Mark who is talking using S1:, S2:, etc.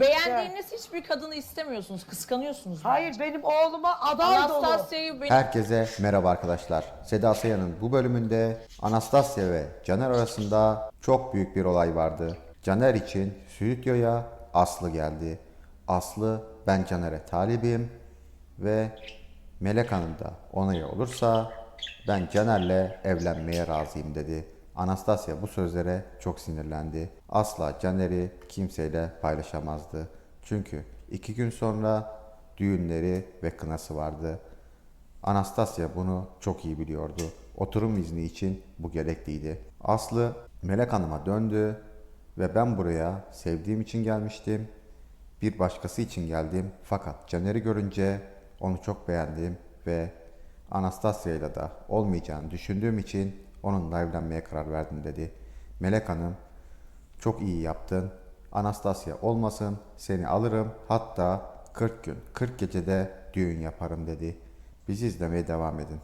S1: Beğendiğiniz hiçbir kadını istemiyorsunuz, kıskanıyorsunuz.
S2: Hayır benim oğluma aday dolu.
S1: Anastasya'yı benim
S3: Herkese merhaba arkadaşlar. Seda Sayan'ın bu bölümünde Anastasya ve Caner arasında çok büyük bir olay vardı. Caner için stüdyoya Aslı geldi. Aslı ben Caner'e talibim ve Melek Hanım da onayı olursa ben Caner'le evlenmeye razıyım dedi. Anastasya bu sözlere çok sinirlendi. Asla Caner'i kimseyle paylaşamazdı. Çünkü iki gün sonra düğünleri ve kınası vardı. Anastasya bunu çok iyi biliyordu. Oturum izni için bu gerekliydi. Aslı Melek Hanım'a döndü ve ben buraya sevdiğim için gelmiştim. Bir başkası için geldim fakat Caner'i görünce onu çok beğendim ve Anastasya ile de olmayacağını düşündüğüm için onunla evlenmeye karar verdim dedi. Melek Hanım çok iyi yaptın. Anastasya olmasın seni alırım hatta 40 gün 40 gecede düğün yaparım dedi. Bizi izlemeye devam edin.